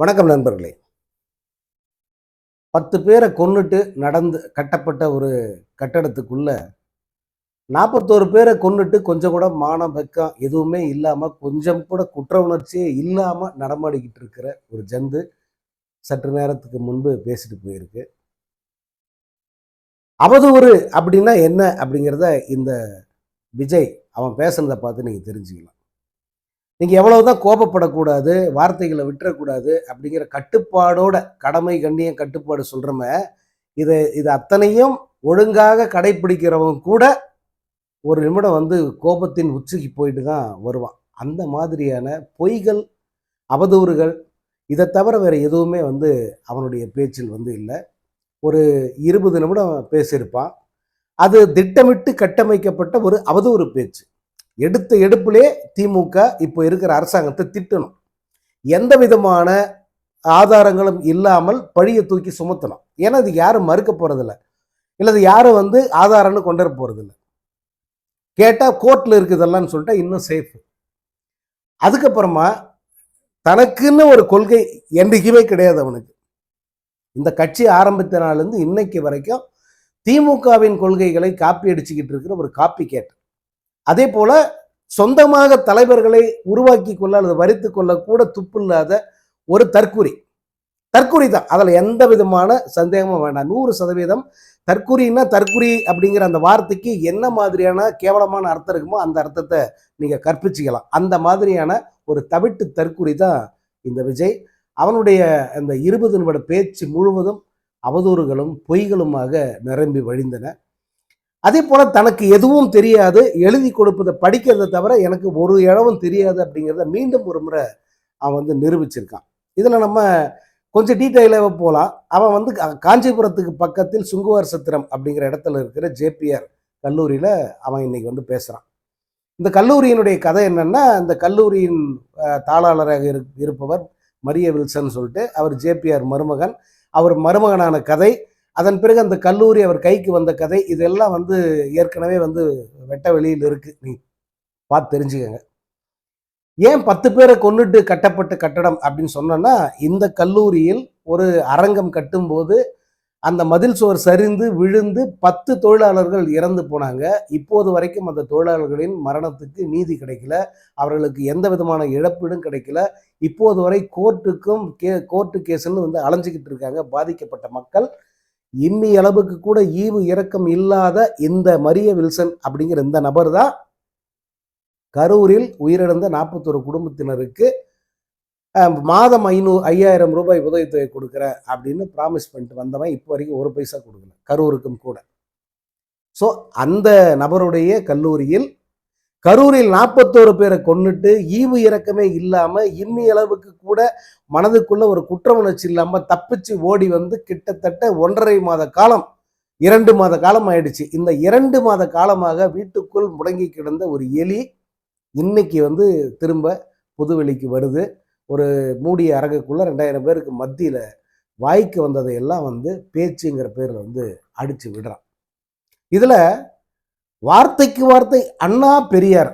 வணக்கம் நண்பர்களே. பத்து பேரை கொன்னுட்டு நடந்து கட்டப்பட்ட ஒரு கட்டடத்துக்குள்ள நாற்பத்தோரு பேரை கொன்னுட்டு கொஞ்சம் கூட மானம் வெக்கம் எதுவுமே இல்லாமல் கொஞ்சம் கூட குற்ற உணர்ச்சியே இல்லாமல் நடமாடிக்கிட்டு இருக்கிற ஒரு ஜந்து சற்று நேரத்துக்கு முன்பு பேசிட்டு போயிருக்கு. அவதூறு அப்படின்னா என்ன அப்படிங்கிறத இந்த விஜய் அவன் பேசுனதை பார்த்து நீங்கள் தெரிஞ்சுக்கலாம். நீங்கள் எவ்வளவுதான் கோபப்படக்கூடாது வார்த்தைகளை விட்டுறக்கூடாது அப்படிங்கிற கட்டுப்பாடோட கடமை கண்ணியம் கட்டுப்பாடு சொல்கிறோம இதை இது அத்தனையும் ஒழுங்காக கடைப்பிடிக்கிறவங்க கூட ஒரு நிமிடம் வந்து கோபத்தின் உச்சிக்கு போயிட்டு தான் வருவான். அந்த மாதிரியான பொய்கள் அவதூறுகள் இதை தவிர வேறு எதுவுமே வந்து அவனுடைய பேச்சில் வந்து இல்லை. ஒரு இருபது நிமிடம் பேசியிருப்பான். அது திட்டமிட்டு கட்டமைக்கப்பட்ட ஒரு அவதூறு பேச்சு. எடுத்த எடுப்பிலே திமுக இப்போ இருக்கிற அரசாங்கத்தை திட்டணும். எந்த விதமான ஆதாரங்களும் இல்லாமல் பழியை தூக்கி சுமத்தணும். ஏன்னா இது யாரும் மறுக்க போகிறதில்ல இல்லை இது யாரும் வந்து ஆதாரம்னு கொண்டு வர போகிறதில்ல கேட்டால் கோர்ட்டில் இருக்குதெல்லாம் சொல்லிட்டா இன்னும் சேஃபு அதுக்கப்புறமா தனக்குன்னு ஒரு கொள்கை என்றைக்குமே கிடையாது அவனுக்கு. இந்த கட்சி ஆரம்பித்த நாள்லேருந்து இன்னைக்கு வரைக்கும் திமுகவின் கொள்கைகளை காப்பி அடிச்சுக்கிட்டு இருக்கிற ஒரு காப்பி கேட் அதே போல சொந்தமாக தலைவர்களை உருவாக்கி கொள்ள அல்லது வரித்து கொள்ளக்கூட கூட துப்பில்லாத ஒரு தற்குறி தற்குறி தான். அதில் எந்த விதமான சந்தேகமும் வேண்டாம். நூறு சதவீதம் தற்குறின்னா தற்குறி அப்படிங்கிற அந்த வார்த்தைக்கு என்ன மாதிரியான கேவலமான அர்த்தம் இருக்குமோ அந்த அர்த்தத்தை நீங்கள் கற்பிச்சிக்கலாம். அந்த மாதிரியான ஒரு தவிட்டு தற்குறி தான் இந்த விஜய். அவனுடைய அந்த இருபது நிமிட பேச்சு முழுவதும் அவதூறுகளும் பொய்களுமாக நிரம்பி வழிந்தன. அதே போல் தனக்கு எதுவும் தெரியாது எழுதி கொடுப்பதை படிக்கிறதை தவிர எனக்கு ஒரு இடமும் தெரியாது அப்படிங்கிறத மீண்டும் ஒரு முறை அவன் வந்து நிரூபிச்சிருக்கான். இதில் நம்ம கொஞ்சம் டீட்டெயிலாக போகலாம். அவன் வந்து கா- காஞ்சிபுரத்துக்கு பக்கத்தில் சுங்குவார் சத்திரம் அப்படிங்கிற இடத்துல இருக்கிற ஜேபிஆர் கல்லூரியில் அவன் இன்னைக்கு வந்து பேசுகிறான் இந்த கல்லூரியினுடைய கதை என்னென்னா இந்த கல்லூரியின் தாளாளராக இரு- இருப்பவர் மரிய வில்சன் சொல்லிட்டு அவர் ஜேபிஆர் மருமகன். அவர் மருமகனான கதை அதன் பிறகு அந்த கல்லூரி அவர் கைக்கு வந்த கதை இதெல்லாம் வந்து ஏற்கனவே வந்து வெட்ட வெளியில் இருக்கு. நீ பார்த்து தெரிஞ்சுக்கங்க. ஏன் பத்து பேரை கொண்டுட்டு கட்டப்பட்ட கட்டடம் அப்படின்னு சொன்னோன்னா இந்த கல்லூரியில் ஒரு அரங்கம் கட்டும்போது அந்த மதில் சுவர் சரிந்து விழுந்து பத்து தொழிலாளர்கள் இறந்து போனாங்க. இப்போது வரைக்கும் அந்த தொழிலாளர்களின் மரணத்துக்கு நீதி கிடைக்கல. அவர்களுக்கு எந்த விதமான இழப்பீடும் கிடைக்கல. இப்போது வரை கோர்ட்டுக்கும் கே கோர்ட்டு கேஸுன்னு வந்து அலைஞ்சிக்கிட்டு இருக்காங்க. பாதிக்கப்பட்ட மக்கள். இம்மி அளவுக்கு கூட ஈவு இரக்கம் இல்லாத இந்த மரிய வில்சன் அப்படிங்கிற இந்த நபர் தான் கரூரில் உயிரிழந்த நாற்பத்தொரு குடும்பத்தினருக்கு மாதம் ஐநூறு ஐயாயிரம் ரூபாய் உதவித்தொகை கொடுக்குறேன் அப்படின்னு ப்ராமிஸ் பண்ணிட்டு வந்தவன் இப்போ வரைக்கும் ஒரு பைசா கொடுக்கல கரூருக்கும் கூட. ஸோ அந்த நபருடைய கல்லூரியில் கரூரில் நாற்பத்தோரு பேரை கொண்டுட்டு ஈவு இறக்கமே இல்லாமல் இன்னி அளவுக்கு கூட மனதுக்குள்ள ஒரு குற்ற உணர்ச்சி இல்லாமல் தப்பிச்சு ஓடி வந்து கிட்டத்தட்ட ஒன்றரை மாத காலம் இரண்டு மாத காலம் ஆயிடுச்சு. இந்த இரண்டு மாத காலமாக வீட்டுக்குள் முடங்கி கிடந்த ஒரு எலி இன்னைக்கு வந்து திரும்ப புதுவெளிக்கு வருது. ஒரு மூடிய அரங்குக்குள்ள ரெண்டாயிரம் பேருக்கு மத்தியில் வாய்க்கு வந்ததை எல்லாம் வந்து பேச்சுங்கிற பேரில் வந்து அடித்து விடுறான். இதில் வார்த்தைக்கு வார்த்தை அண்ணா பெரியார்.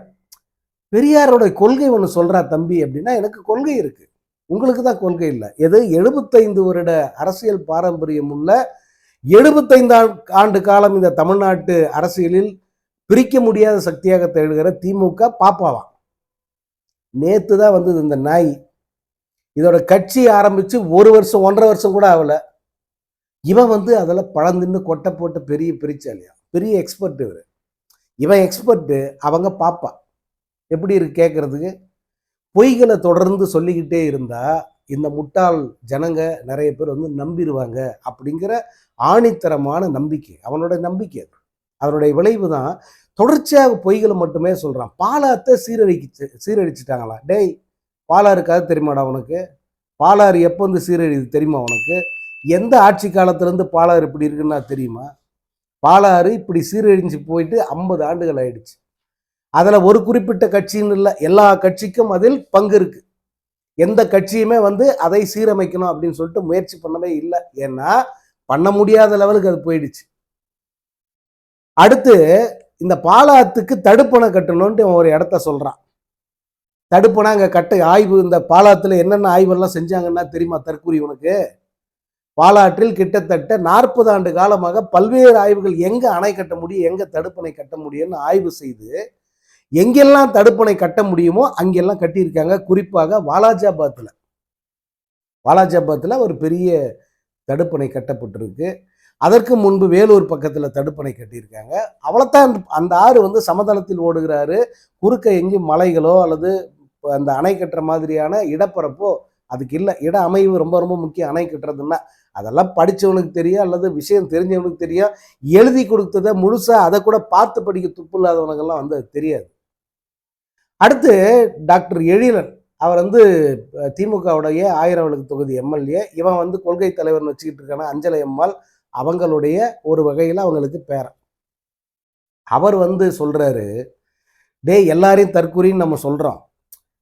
பெரியாரோட கொள்கை ஒன்று சொல்கிறா தம்பி அப்படின்னா எனக்கு கொள்கை இருக்கு. உங்களுக்கு தான் கொள்கை இல்லை. எது? எழுபத்தைந்து வருட அரசியல் பாரம்பரியம் உள்ள எழுபத்தைந்து ஆண்டு காலம் இந்த தமிழ்நாட்டு அரசியலில் பிரிக்க முடியாத சக்தியாக தேடுகிற திமுக பாப்பாவா. நேற்று தான் வந்தது இந்த நாய். இதோட கட்சி ஆரம்பித்து ஒரு வருஷம் ஒன்றரை வருஷம் கூட ஆகல. இவன் வந்து அதில் பழந்துன்னு கொட்டை போட்ட பெரிய பிரிச்சாலியா பெரிய எக்ஸ்பர்ட் இவர். இவன் எக்ஸ்பர்ட்டு அவங்க பாப்பா. எப்படி இருக்கு கேட்கறதுக்கு பொய்களை தொடர்ந்து சொல்லிக்கிட்டே இருந்தா இந்த முட்டாள் ஜனங்க நிறைய பேர் வந்து நம்பிடுவாங்க அப்படிங்கிற ஆணித்தரமான நம்பிக்கை அவனோட நம்பிக்கை அது. அதனுடைய விளைவு தான் தொடர்ச்சியாக பொய்களை மட்டுமே சொல்கிறான் பாலாத்தை சீரழிச்சு சீரழிச்சிட்டாங்களா? டேய் பாலாறு கதை தெரியுமாடா உனக்கு? பாலாறு எப்போ வந்து சீரழிது தெரியுமா அவனுக்கு எந்த ஆட்சி காலத்துலேருந்து பாலாறு இப்படி இருக்குன்னா தெரியுமா? பாலாறு இப்படி சீரழிஞ்சு போயிட்டு ஐம்பது ஆண்டுகள் ஆயிடுச்சு. அதில் ஒரு குறிப்பிட்ட கட்சின்னு இல்லை எல்லா கட்சிக்கும் அதில் பங்கு இருக்குது எந்த கட்சியுமே வந்து அதை சீரமைக்கணும் அப்படின்னு சொல்லிட்டு முயற்சி பண்ணவே இல்லை. ஏன்னா பண்ண முடியாத லெவலுக்கு அது போயிடுச்சு. அடுத்து இந்த பாலாத்துக்கு தடுப்பணை கட்டணும்ட்டு ஒரு இடத்த சொல்கிறான் தடுப்பணை அங்கே கட்ட ஆய்வு இந்த பாலாத்தில் என்னென்ன ஆய்வெல்லாம் செஞ்சாங்கன்னா தெரியுமா தற்கூரி உனக்கு? பாலாற்றில் கிட்டத்தட்ட நாற்பது ஆண்டு காலமாக பல்வேறு ஆய்வுகள் எங்கே அணை கட்ட முடியும் எங்கே தடுப்பணை கட்ட முடியும்னு ஆய்வு செய்து எங்கெல்லாம் தடுப்பணை கட்ட முடியுமோ அங்கெல்லாம் கட்டியிருக்காங்க. குறிப்பாக வாலாஜாபாத்தில் வாலாஜாபாத்தில் ஒரு பெரிய தடுப்பணை கட்டப்பட்டிருக்கு. அதற்கு முன்பு வேலூர் பக்கத்தில் தடுப்பணை கட்டியிருக்காங்க. அவ்வளோத்தான் அந்த- அந்த ஆறு வந்து சமதளத்தில் ஓடுகிறாரு. குறுக்க எங்கேயும் மலைகளோ அல்லது அந்த அணை கட்டுற மாதிரியான இடப்பரப்போ அதுக்கு இல்லை. இட அமைவு ரொம்ப ரொம்ப முக்கியம். அணை கட்டுறதுன்னா அதெல்லாம் படிச்சவனுக்கு தெரியும் அல்லது விஷயம் தெரிஞ்சவனுக்கு தெரியும் எழுதி கொடுத்ததை முழுசாக அதை கூட பார்த்து படிக்க துப்பு இல்லாதவனுக்கெல்லாம் வந்து அது தெரியாது. அடுத்து டாக்டர் எழிலன். அவர் வந்து திமுகவுடைய ஆயிரம் விளக்கு தொகுதி எம்எல்ஏ. இவன் வந்து கொள்கை தலைவர்னு வச்சுக்கிட்டு இருக்கான அஞ்சலை அம்மாள். அவங்களுடைய ஒரு வகையில் அவங்களுக்கு பேரன். அவர் வந்து சொல்கிறாரு டே எல்லாரையும் தற்கூரின்னு நம்ம சொல்கிறோம்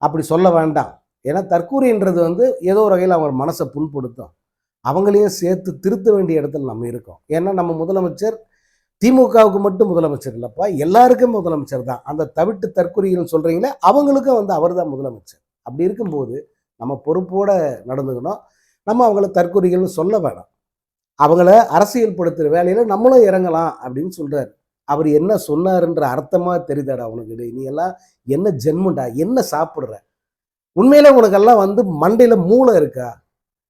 அப்படி சொல்ல வேண்டாம். ஏன்னா தற்கூரின்றது வந்து ஏதோ ஒரு வகையில் அவங்க மனசை புண்படுத்தும். அவங்களையும் சேர்த்து திருத்த வேண்டிய இடத்துல நம்ம இருக்கோம். ஏன்னா நம்ம முதலமைச்சர் திமுகவுக்கு மட்டும் முதலமைச்சர் இல்லைப்பா எல்லாருக்கும் முதலமைச்சர் தான். அந்த தவிட்டு தற்கொலைகள் சொல்கிறீங்களே அவங்களுக்கும் வந்து அவர் தான் முதலமைச்சர். அப்படி இருக்கும்போது நம்ம பொறுப்போட நடந்துக்கணும். நம்ம அவங்கள தற்கொலைகள்னு சொல்ல வேணாம். அவங்கள அரசியல்படுத்துகிற வேலையில் நம்மளும் இறங்கலாம் அப்படின்னு சொல்கிறார் அவர் என்ன சொன்னாருன்ற அர்த்தமாக தெரியுதாடா உனக்கு? நீ எல்லாம் என்ன ஜென்மண்டா? என்ன சாப்பிட்ற? உண்மையில் உனக்கெல்லாம் வந்து மண்டையில் மூளை இருக்கா?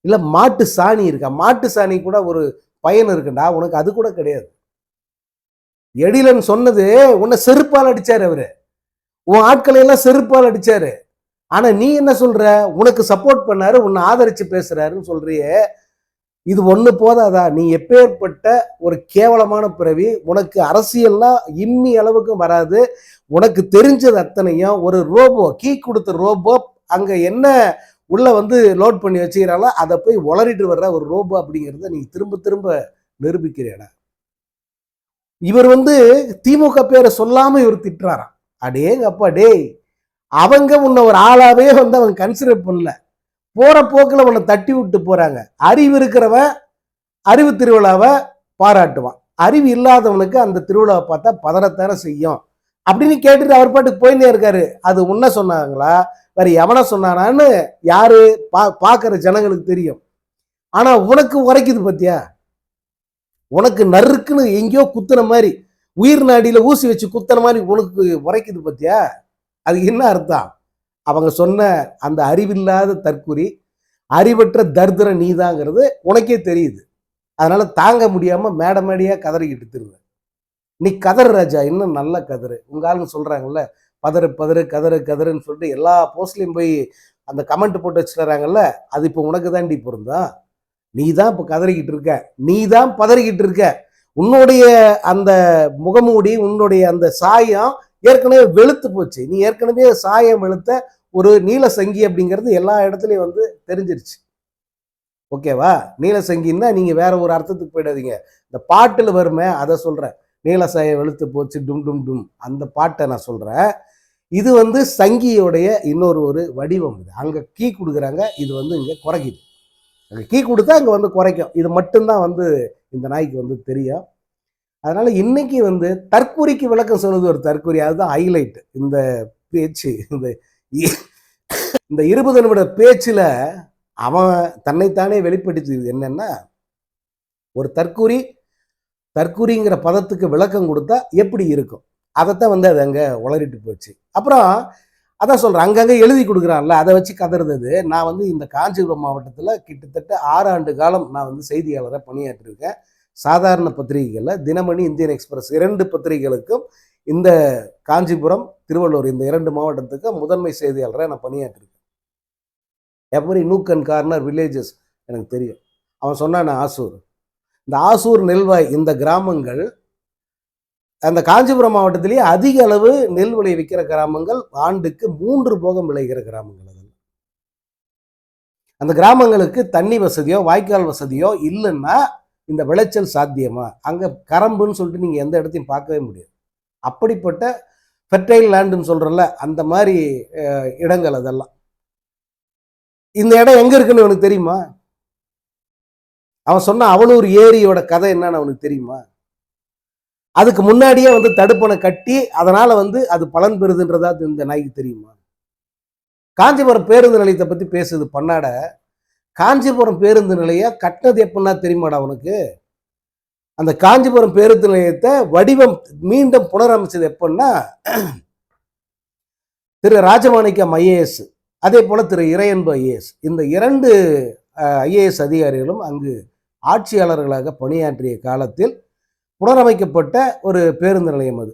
இல்லை மாட்டு சாணி இருக்கா? மாட்டு சாணி கூட ஒரு பயன் இருக்குண்டா? உனக்கு அது கூட கிடையாது. எடிலன் சொன்னது உன்னை செருப்பால் அடிச்சாரு அவரு. உன் ஆட்களை எல்லாம் செருப்பால் அடிச்சாரு. ஆனா நீ என்ன சொல்ற? உனக்கு சப்போர்ட் பண்ணாரு உன்னை ஆதரிச்சு பேசுறாருன்னு சொல்றியே. இது ஒண்ணு போதாதா? நீ எப்பேற்பட்ட ஒரு கேவலமான பிறவி. உனக்கு அரசியல்லாம் இம்மி அளவுக்கும் வராது. உனக்கு தெரிஞ்சது அத்தனையும். ஒரு ரோபோ கீ கொடுத்த ரோபோ அங்கே என்ன உள்ளே வந்து லோட் பண்ணி வச்சுக்கிறாங்களோ அதை போய் உளறிட்டு வர்ற ஒரு ரோபோ அப்படிங்கிறத நீ திரும்ப திரும்ப நிரூபிக்கிறேடா இவர் வந்து திமுக பேரை சொல்லாமல் இவர் திட்டுறாராம் அடேங்க அப்பா டேய் அவங்க உன்னை ஒரு ஆளாவே வந்து அவங்க கன்சிடர் பண்ணல. போகிற போக்கில் உன்னை தட்டி விட்டு போகிறாங்க அறிவு இருக்கிறவன் அறிவு திருவிழாவை பாராட்டுவான். அறிவு இல்லாதவனுக்கு அந்த திருவிழாவை பார்த்தா பதறத்தான செய்யும். அப்படின்னு கேட்டுட்டு அவர் பாட்டுக்கு போயிட்டே இருக்காரு. அது உன்ன சொன்னாங்களா? வேற எவனை சொன்னானான்னு யாரு பா பார்க்குற ஜனங்களுக்கு தெரியும். ஆனா உனக்கு உரைக்குது பத்தியா? உனக்கு நறுக்குன்னு எங்கேயோ குத்துன மாதிரி உயிர் நாடியில் ஊசி வச்சு குத்துன மாதிரி உனக்கு உரைக்குது பத்தியா? அது என்ன அர்த்தம்? அவங்க சொன்ன அந்த அறிவில்லாத தற்குறி அறிவற்ற தர்தர நீதாங்கிறது உனக்கே தெரியுது. அதனால தாங்க முடியாம மேட கதறிக்கிட்டு திரும்ப நீ கதர் ராஜா இன்னும் நல்ல கதறு. உங்க ஆளுங்க சொல்றாங்கல்ல பதறு பதறு கதறு கதறுன்னு சொல்லிட்டு எல்லா போஸ்ட்லேயும் போய் அந்த கமெண்ட் போட்டு வச்சுட்டுறாங்கல்ல அது இப்போ உனக்கு தாண்டி பொருந்தா? நீ தான் இப்போ கதறிக்கிட்டு இருக்க. நீ தான் பதறிக்கிட்டு இருக்க. உன்னுடைய அந்த முகமூடி உன்னுடைய அந்த சாயம் ஏற்கனவே வெளுத்து போச்சு. நீ ஏற்கனவே சாயம் வெளுத்த ஒரு நீல சங்கி அப்படிங்கிறது எல்லா இடத்துலையும் வந்து தெரிஞ்சிருச்சு. ஓகேவா? நீல சங்கின்னா நீங்கள் வேற ஒரு அர்த்தத்துக்கு போயிடாதீங்க. இந்த பாட்டில் வருமே அதை சொல்கிறேன் நீலசாயை வெளுத்து போச்சு டும் டும் டும். அந்த பாட்டை நான் சொல்கிறேன் இது வந்து சங்கியோடைய இன்னொரு ஒரு வடிவம் இது. அங்கே கீ கொடுக்குறாங்க இது வந்து இங்கே குறைக்குது. அங்கே கீ கொடுத்தா இங்கே வந்து குறைக்கும். இது மட்டும்தான் வந்து இந்த நாய்க்கு வந்து தெரியும். அதனால் இன்னைக்கு வந்து தற்கூரிக்கு விளக்கம் சொல்லுது ஒரு தற்கூரி. அதுதான் ஹைலைட் இந்த பேச்சு இந்த இ- இந்த இருபது நிமிட பேச்சில் அவன் தன்னைத்தானே வெளிப்படுத்தியது என்னென்னா ஒரு தற்கூரி தற்கூரிங்கிற பதத்துக்கு விளக்கம் கொடுத்தா எப்படி இருக்கும்? அதைத்தான் வந்து அது அங்கே உளறிட்டு போச்சு. அப்புறம் அதான் சொல்கிறேன் அங்கங்கே எழுதி கொடுக்குறான்ல அதை வச்சு கதறது. நான் வந்து இந்த காஞ்சிபுரம் மாவட்டத்தில் கிட்டத்தட்ட ஆறு ஆண்டு காலம் நான் வந்து செய்தியாளராக பணியாற்றிருக்கேன். சாதாரண பத்திரிகைகளில் தினமணி இந்தியன் எக்ஸ்பிரஸ் இரண்டு பத்திரிகைகளுக்கும் இந்த காஞ்சிபுரம் திருவள்ளூர் இந்த இரண்டு மாவட்டத்துக்கும் முதன்மை செய்தியாளராக நான் பணியாற்றிருக்கேன். எப்படி நூக்கன் கார்னர் வில்லேஜஸ் எனக்கு தெரியும். அவன் சொன்னான் ஆசூர். இந்த ஆசூர் நெல்வாய் இந்த கிராமங்கள் அந்த காஞ்சிபுரம் மாவட்டத்திலேயே அதிக அளவு நெல் விளைவிக்கிற கிராமங்கள் ஆண்டுக்கு மூன்று போகம் விளைகிற கிராமங்கள் அது அந்த கிராமங்களுக்கு தண்ணி வசதியோ வாய்க்கால் வசதியோ இல்லைன்னா இந்த விளைச்சல் சாத்தியமா? அங்கே கரம்புன்னு சொல்லிட்டு நீங்கள் எந்த இடத்தையும் பார்க்கவே முடியாது. அப்படிப்பட்ட ஃபெர்டைல் லேண்டுன்னு சொல்றோம்ல அந்த மாதிரி இடங்கள் அதெல்லாம். இந்த இடம் எங்கே இருக்குன்னு எனக்கு தெரியுமா? அவன் சொன்ன அவளூர் ஏரியோட கதை என்னன்னு அவனுக்கு தெரியுமா? அதுக்கு முன்னாடியே வந்து தடுப்பணை கட்டி அதனால வந்து அது பலன் பெறுதுன்றதா இந்த நாய்க்கு தெரியுமா? காஞ்சிபுரம் பேருந்து நிலையத்தை பத்தி பேசுது பண்ணாட. காஞ்சிபுரம் பேருந்து நிலையம் கட்டினது எப்படின்னா தெரியுமாடா அவனுக்கு அந்த காஞ்சிபுரம் பேருந்து நிலையத்தை வடிவம் மீண்டும் புனரமைச்சது எப்படின்னா திரு ராஜமாணிக்கம் ஐஏஎஸ் அதே போல திரு இறையன்பு ஐஏஎஸ். இந்த இரண்டு ஐஏஎஸ் அதிகாரிகளும் அங்கு ஆட்சியாளர்களாக பணியாற்றிய காலத்தில் புனரமைக்கப்பட்ட ஒரு பேருந்து நிலையம் அது.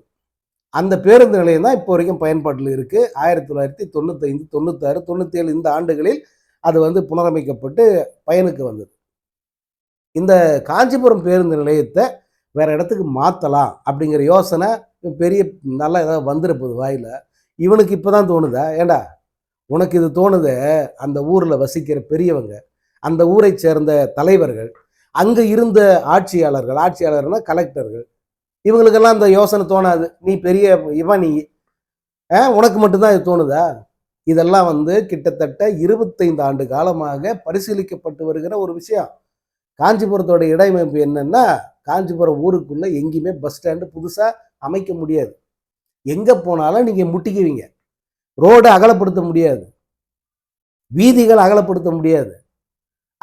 அந்த பேருந்து நிலையம் தான் இப்போ வரைக்கும் பயன்பாட்டில் இருக்குது ஆயிரத்தி தொள்ளாயிரத்தி தொண்ணூத்தைந்து தொண்ணூத்தாறு தொண்ணூற்றேழு இந்த ஆண்டுகளில் அது வந்து புனரமைக்கப்பட்டு பயனுக்கு வந்தது. இந்த காஞ்சிபுரம் பேருந்து நிலையத்தை வேற இடத்துக்கு மாற்றலாம் அப்படிங்கிற யோசனை பெரிய நல்லா ஏதாவது வந்துருப்போது வாயில். இவனுக்கு இப்போ தான் தோணுதா? ஏண்டா? உனக்கு இது தோணுது? அந்த ஊரில் வசிக்கிற பெரியவங்க அந்த ஊரை சேர்ந்த தலைவர்கள் அங்கே இருந்த ஆட்சியாளர்கள் ஆட்சியாளர்னா கலெக்டர்கள். இவங்களுக்கெல்லாம் அந்த யோசனை தோணாது. நீ பெரிய இவன் நீ ஆ, உனக்கு மட்டும்தான் இது தோணுதா? இதெல்லாம் வந்து கிட்டத்தட்ட இருபத்தைந்து ஆண்டு காலமாக பரிசீலிக்கப்பட்டு வருகிற ஒரு விஷயம். காஞ்சிபுரத்தோட இடையமைப்பு என்னன்னா காஞ்சிபுரம் ஊருக்குள்ள எங்கேயுமே பஸ் ஸ்டாண்டு புதுசாக அமைக்க முடியாது. எங்கே போனாலும் நீங்கள் முட்டிக்குவீங்க. ரோடு அகலப்படுத்த முடியாது. வீதிகள் அகலப்படுத்த முடியாது.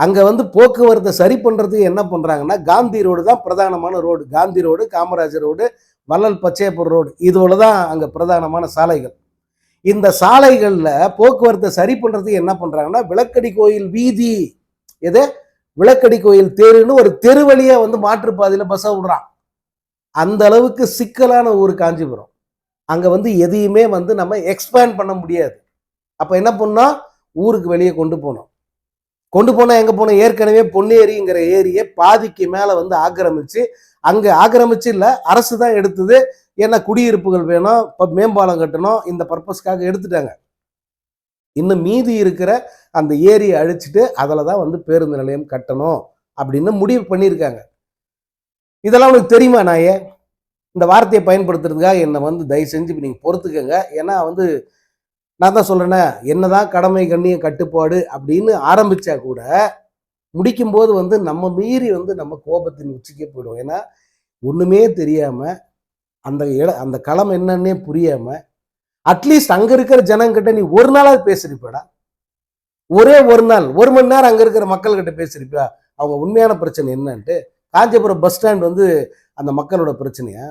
அங்கே வந்து போக்குவரத்தை சரி பண்ணுறதுக்கு என்ன பண்ணுறாங்கன்னா காந்தி ரோடு தான் பிரதானமான road. Gandhi road Kamarajar road Vallal Pachaiyappur road. இதோட தான் அங்கே பிரதானமான சாலைகள். இந்த சாலைகளில் போக்குவரத்தை சரி பண்ணுறதுக்கு என்ன பண்ணுறாங்கன்னா விளக்கடி கோயில் வீதி. எது? விளக்கடி கோயில் தெருன்னு ஒரு தெரு வழியாக வந்து மாற்றுப்பாதையில் பஸ்ஸை விடுறான். அந்த அளவுக்கு சிக்கலான ஊர் காஞ்சிபுரம். அங்கே வந்து எதையுமே வந்து நம்ம எக்ஸ்பேண்ட் பண்ண முடியாது. அப்போ என்ன பண்ணோம்? ஊருக்கு வெளியே கொண்டு போனோம். கொண்டு போனா எங்க போனோம் ஏற்கனவே பொன்னேரிங்கிற ஏரியை பாதிக்கு மேல வந்து ஆக்கிரமிச்சு அங்க ஆக்கிரமிச்சு இல்ல அரசு தான் எடுத்தது. ஏன்னா குடியிருப்புகள் வேணும் இப்போ மேம்பாலம் கட்டணும் இந்த பர்பஸ்க்காக எடுத்துட்டாங்க. இன்னும் மீதி இருக்கிற அந்த ஏரியை அழிச்சிட்டு அதில் தான் வந்து பேருந்து நிலையம் கட்டணும் அப்படின்னு முடிவு பண்ணியிருக்காங்க. இதெல்லாம் உனக்கு தெரியுமா நாயே? இந்த வார்த்தையை பயன்படுத்துறதுக்காக என்னை வந்து தயவு செஞ்சு நீங்கள் பொறுத்துக்கங்க. ஏன்னா வந்து நான் தான் சொல்றேனே என்னதான் கடமை கண்ணிய கட்டுப்பாடு அப்படின்னு ஆரம்பிச்சா கூட முடிக்கும்போது வந்து நம்ம மீறி வந்து நம்ம கோபத்தின் உச்சிக்கே போயிடும். ஏன்னா ஒன்றுமே தெரியாமல் அந்த இட அந்த களம் என்னன்னே புரியாமல் அட்லீஸ்ட் அங்கே இருக்கிற ஜனங்கிட்ட நீ ஒரு நாளாவது பேசிருப்படா. ஒரே ஒரு நாள் ஒரு மணி நேரம் அங்கே இருக்கிற மக்கள்கிட்ட பேசிருப்பியா? அவங்க உண்மையான பிரச்சனை என்னன்ட்டு காஞ்சிபுரம் பஸ் ஸ்டாண்ட் வந்து அந்த மக்களோட பிரச்சனையா?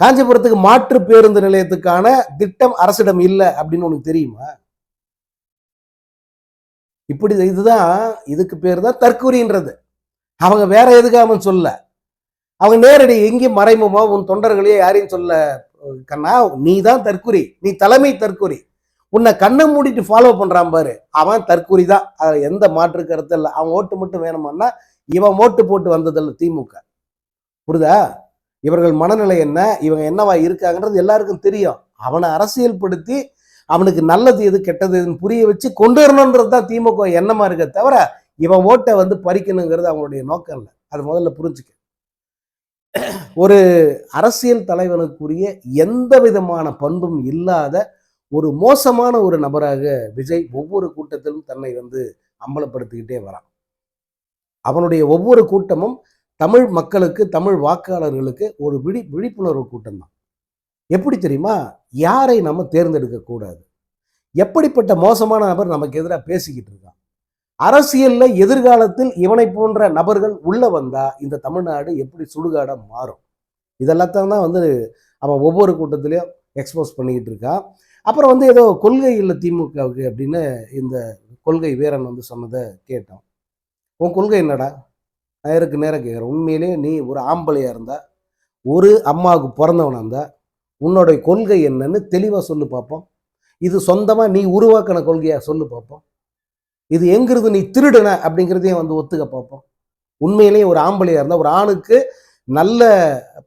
காஞ்சிபுரத்துக்கு மாற்று பேருந்து நிலையத்துக்கான திட்டம் அரசிடம் இல்லை அப்படின்னு உனக்கு தெரியுமா? இப்படி இதுதான் இதுக்கு பேர் தான் தற்கூரின்றது அவங்க வேற எதுக்காக சொல்ல? அவங்க நேரடி எங்கேயும் மறைமுகமா உன் தொண்டர்களையோ யாரையும் சொல்ல கண்ணா நீ தான் தற்குறி நீ தலைமை தற்கூறி. உன்னை கண்ணை மூடிட்டு ஃபாலோ பண்றான் பாரு. அவன் தற்கூறி தான் அதில் எந்த மாற்று கருத்து இல்லை. அவன் ஓட்டு மட்டும் வேணுமான்னா இவன் ஓட்டு போட்டு வந்ததில்ல திமுக. புரிதா? இவர்கள் மனநிலை என்ன? இவங்க என்னவா இருக்காங்கன்றது எல்லாருக்கும் தெரியும். அவனை அரசியல்படுத்தி அவனுக்கு நல்லது எது கெட்டது எதுன்னு புரிய வச்சு கொண்டு வரணுன்றது தான் திமுக எண்ணமா இருக்க தவிர இவன் ஓட்டை வந்து பறிக்கணுங்கிறது அவங்களுடைய நோக்கம் இல்லை. அது முதல்ல புரிஞ்சுக்க. ஒரு அரசியல் தலைவனுக்குரிய எந்த விதமான பண்பும் இல்லாத ஒரு மோசமான ஒரு நபராக விஜய் ஒவ்வொரு கூட்டத்திலும் தன்னை வந்து அம்பலப்படுத்திக்கிட்டே வரான். அவனுடைய ஒவ்வொரு கூட்டமும் தமிழ் மக்களுக்கு தமிழ் வாக்காளர்களுக்கு ஒரு விழி விழிப்புணர்வு கூட்டம் தான். எப்படி தெரியுமா? யாரை நம்ம தேர்ந்தெடுக்க கூடாது? எப்படிப்பட்ட மோசமான நபர் நமக்கு எதிராக பேசிக்கிட்டு இருக்கான்? அரசியலில் எதிர்காலத்தில் இவனை போன்ற நபர்கள் உள்ள வந்தா இந்த தமிழ்நாடு எப்படி சுடுகாடாக மாறும்? இதெல்லாத்தான் தான் வந்து அவன் ஒவ்வொரு கூட்டத்திலையும் எக்ஸ்போஸ் பண்ணிக்கிட்டு இருக்கான். அப்புறம் வந்து ஏதோ கொள்கை இல்லை திமுகவுக்கு அப்படின்னு இந்த கொள்கை வீரன் வந்து சொன்னதை கேட்டோம். உன் கொள்கை என்னடா? நேருக்கு நேரம் கேட்குறேன். உண்மையிலேயே நீ ஒரு ஆம்பளையாக இருந்தா ஒரு அம்மாவுக்கு பிறந்தவனாக இருந்தா உன்னோடைய கொள்கை என்னன்னு தெளிவாக சொல்லு பார்ப்போம் இது சொந்தமாக நீ உருவாக்கின கொள்கையாக சொல்லு பார்ப்போம் இது எங்கிருந்து நீ திருடுன அப்படிங்கிறதையும் வந்து ஒத்துக்க பார்ப்போம் உண்மையிலேயே ஒரு ஆம்பளையாக இருந்தால் ஒரு ஆணுக்கு நல்ல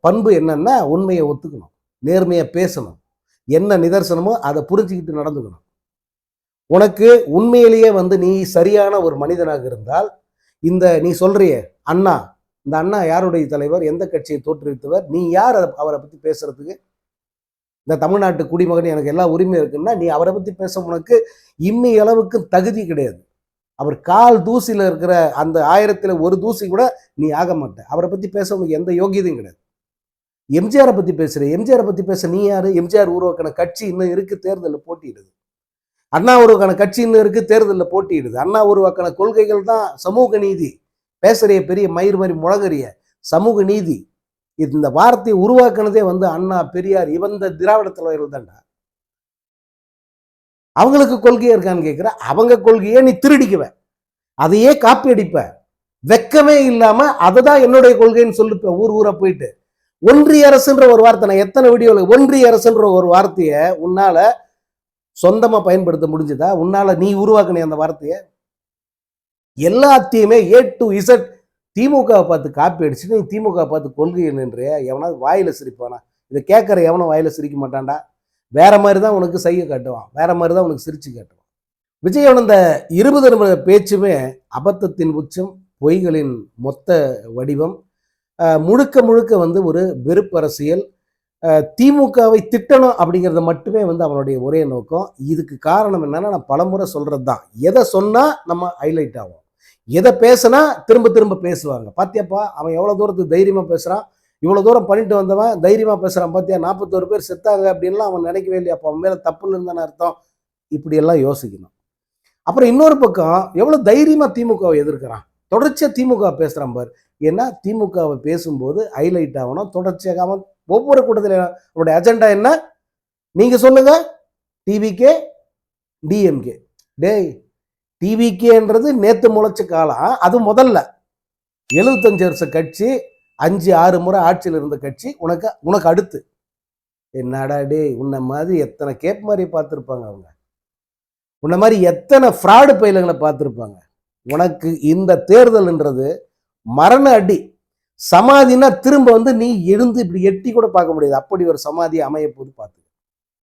பண்பு என்னன்னா உண்மையை ஒத்துக்கணும். நேர்மையாக பேசணும். என்ன நிதர்சனமோ அதை புரிஞ்சுக்கிட்டு நடந்துக்கணும். உனக்கு உண்மையிலேயே வந்து நீ சரியான ஒரு மனிதனாக இருந்தால் இந்த நீ சொல்றியே அண்ணா இந்த அண்ணா யாருடைய தலைவர் எந்த கட்சியை தோற்றுவித்தவர் நீ யார் அதை அவரை பற்றி பேசுறதுக்கு? இந்த தமிழ்நாட்டு குடிமகன் எனக்கு எல்லா உரிமையும் இருக்குன்னா நீ அவரை பற்றி பேச உனக்கு இம்மி அளவுக்கு தகுதி கிடையாது. அவர் கால் தூசியில் இருக்கிற அந்த ஆயிரத்தில் ஒரு தூசி கூட நீ ஆக மாட்ட. அவரை பற்றி பேச உனக்கு எந்த யோகியதையும் கிடையாது. எம்ஜிஆரை பத்தி பேசுற எம்ஜிஆரை பத்தி பேச நீ யாரு? எம்ஜிஆர் உருவாக்கின கட்சி இன்னும் இருக்கு தேர்தலில் போட்டியிடுது. அண்ணா உருவாக்கின கட்சின்னு இருக்கு தேர்தலில் போட்டியிடுது. அண்ணா உருவாக்கின கொள்கைகள் தான் சமூக நீதி. பேசுறிய பெரிய மயிர் மாதிரி முழகறிய சமூக நீதி. இந்த வார்த்தையை உருவாக்குனதே வந்து அண்ணா பெரியார். இவந்த திராவிட தலைவர்கள் தான்டா. அவங்களுக்கு கொள்கையே இருக்கான்னு கேட்குற அவங்க கொள்கையை நீ திருடிக்குவ. அதையே காப்பி அடிப்ப வெக்கமே இல்லாம அதை தான் என்னுடைய கொள்கைன்னு சொல்லிப்ப ஊர் ஊரா போயிட்டு. ஒன்றிய அரசுன்ற ஒரு வார்த்தை நான் எத்தனை வீடியோவில் ஒன்றிய அரசுன்ற ஒரு வார்த்தையை உன்னால சொந்தமாக பயன்படுத்த முடிஞ்சதா? உன்னால் நீ உருவாக்குனே அந்த வார்த்தையை? எல்லாத்தையுமே ஏ டு இசட் திமுகவை பார்த்து காப்பி அடிச்சு நீ திமுக பார்த்து கொள்கை நின்றிய எவனாவது வாயில் சிரிப்பானா? இதை கேட்குற எவனும் வாயில சிரிக்க மாட்டான்டா. வேற மாதிரி தான் உனக்கு செய்ய காட்டுவான். வேற மாதிரி தான் உனக்கு சிரிச்சு காட்டுவான். விஜயோட இந்த இருபது நிமிட பேச்சுமே அபத்தத்தின் உச்சம் பொய்களின் மொத்த வடிவம் முழுக்க முழுக்க வந்து ஒரு வெறுப்பரசியல் திமுகவை திட்டணும் அப்படிங்கிறத மட்டுமே வந்து அவனுடைய ஒரே நோக்கம். இதுக்கு காரணம் என்னன்னா நான் பலமுறை சொல்றது தான் எதை சொன்னா நம்ம ஹைலைட் ஆகும் எதை பேசினா திரும்ப திரும்ப பேசுவாங்க. பாத்தியாப்பா அவன் எவ்வளவு தூரத்துக்கு தைரியமா பேசுறான்? இவ்வளவு தூரம் பண்ணிட்டு வந்தவன் தைரியமா பேசுறான். பாத்தியா நாற்பத்தோரு பேர் செத்தாங்க அப்படின்லாம் அவன் நினைக்கவே இல்லையா? அப்போ அவன் மேல தப்புன்னு இருந்தானே அர்த்தம்? இப்படியெல்லாம் யோசிக்கணும். அப்புறம் இன்னொரு பக்கம் எவ்வளவு தைரியமா திமுகவை எதிர்க்கிறான்? தொடர்ச்சியா திமுக பேசுறான் பார். ஏன்னா திமுகவை பேசும்போது ஹைலைட் ஆகணும். தொடர்ச்சியாக அவன் ஒவ்வொரு கூட்டத்தில் அவருடைய அஜெண்டா என்ன? நீங்கள் சொல்லுங்க. டிவிகே டிஎம்கே டேய் டிவிகேன்றது நேற்று முளைச்ச காலம் அது முதல்ல. எழுபத்தஞ்சு வருஷ கட்சி அஞ்சு ஆறு முறை ஆட்சியில் இருந்த கட்சி உனக்கு உனக்கு அடுத்து. என்னடா டேய் உன்னை மாதிரி எத்தனை கேப் மாதிரி பார்த்துருப்பாங்க அவங்க? உன்னை மாதிரி எத்தனை ஃப்ராடு பயிலங்களை பார்த்துருப்பாங்க? உனக்கு இந்த தேர்தல்ன்றது மரண அடி. சமாதினா திரும்ப வந்து நீ எழுந்து இப்படி எட்டி கூட பார்க்க முடியாது. அப்படி ஒரு சமாதி அமைய போது பார்த்து.